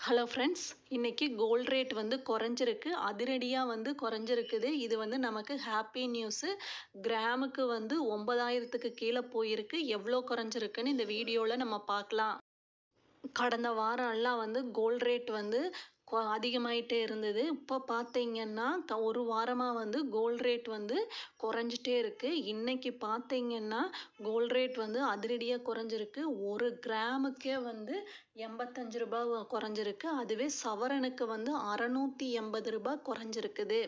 Hello friends இன்றைக்கி gold rate வந்து குறைஞ்சிருக்கு அதிரடியாக வந்து குறைஞ்சிருக்குது. இது வந்து நமக்கு ஹாப்பி நியூஸு கிராமுக்கு வந்து ஒன்பதாயிரத்துக்கு கீழே போயிருக்கு. எவ்வளோ குறைஞ்சிருக்குன்னு இந்த வீடியோவில் நம்ம பார்க்கலாம். கடந்த வாரம் எல்லாம் வந்து கோல்ட் ரேட் வந்து அதிகமாயிட்டே இருந்தது. இப்போ பார்த்தீங்கன்னா த ஒரு வாரமாக வந்து கோல்ட் ரேட் வந்து குறைஞ்சிட்டே இருக்குது இன்றைக்கி பார்த்தீங்கன்னா கோல்ட் ரேட் வந்து அதிரடியாக குறைஞ்சிருக்கு. ஒரு கிராமுக்கே வந்து எண்பத்தஞ்சு ரூபாய் குறைஞ்சிருக்கு. அதுவே சவரனுக்கு வந்து அறநூற்றி எண்பது ரூபாய் குறைஞ்சிருக்குது.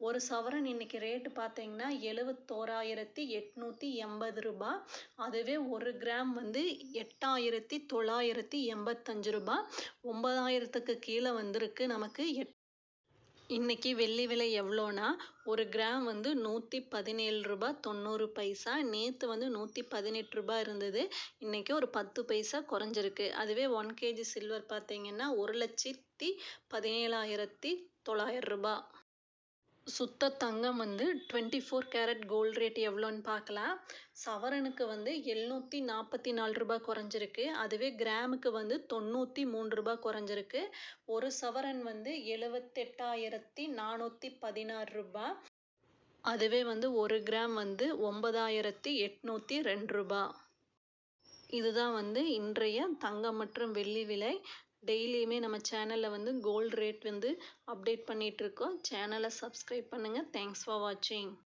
ஒரு சவரன் இன்னைக்கு ரேட்டு பார்த்தீங்கன்னா எழுவத்தோராயிரத்தி எட்நூற்றி எண்பது ரூபா. அதுவே ஒரு கிராம் வந்து எட்டாயிரத்தி தொள்ளாயிரத்தி எண்பத்தஞ்சு ரூபா. ஒன்பதாயிரத்துக்கு கீழே வந்திருக்கு நமக்கு. எட் இன்றைக்கி வெள்ளி விலை எவ்வளோனா ஒரு கிராம் வந்து நூற்றி பதினேழு ரூபா தொண்ணூறு பைசா. நேற்று வந்து நூற்றி பதினெட்டு ரூபாய் இருந்தது. இன்றைக்கி ஒரு பத்து பைசா குறைஞ்சிருக்கு. அதுவே ஒன் கேஜி சில்வர் பார்த்தீங்கன்னா ஒரு லட்சத்தி பதினேழாயிரத்தி தொள்ளாயிரம் ரூபா. சுத்த தங்கம் வந்து twenty four carat gold rate எவ்வளோன்னு பார்க்கலாம். சவரனுக்கு வந்து எழுநூற்றி நாற்பத்தி நாலு ரூபாய் குறைஞ்சிருக்கு. அதுவே கிராமுக்கு வந்து தொண்ணூற்றி மூணு ரூபாய் குறைஞ்சிருக்கு. ஒரு சவரன் வந்து எழுவத்தெட்டாயிரத்தி நானூற்றி பதினாறு ரூபாய். அதுவே வந்து ஒரு கிராம் வந்து ஒன்பதாயிரத்தி எட்நூற்றி ரெண்டு ரூபாய். இதுதான் வந்து இன்றைய தங்கம் மற்றும் வெள்ளி விலை. டெய்லியுமே நம்ம சேனலில் வந்து கோல்டு ரேட் வந்து அப்டேட் பண்ணிகிட்ருக்கோம் சேனலை சப்ஸ்கிரைப் பண்ணுங்கள் தேங்க்ஸ் ஃபார் வாட்சிங்